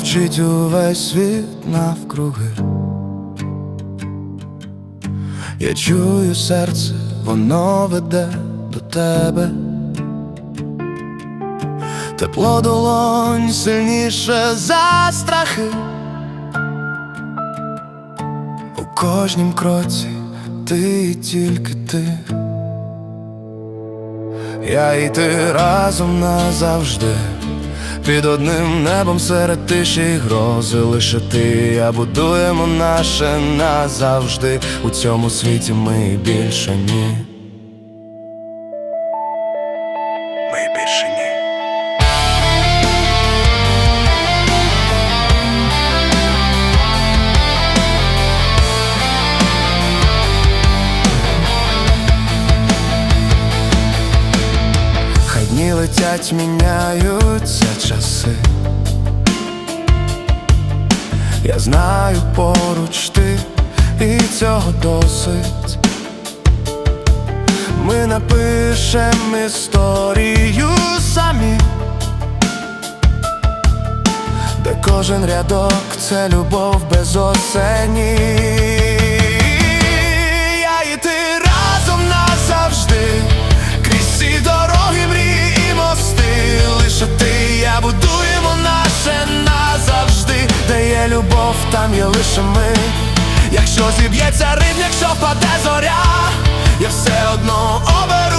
мовчить увесь світ навкруги. Я чую серце, воно веде до тебе. Тепло долонь сильніше за страхи. У кожнім кроці ти і тільки ти. Я і ти разом назавжди. Під одним небом серед тиші грози лише ти, я будуємо наше назавжди. У цьому світі ми більше ні. Ми більше ні. Летять, міняються часи. Я знаю поруч ти, і цього досить. Ми напишем історію самі, де кожен рядок це любов без осені. Любов, там є лише ми. Якщо зіб'ється ритм, якщо впаде зоря, я все одно оберу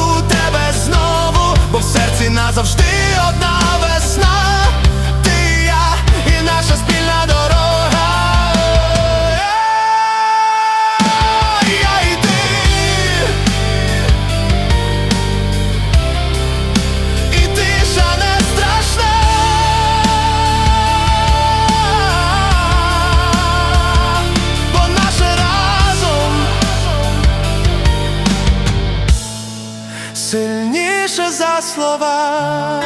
сильніше за слова.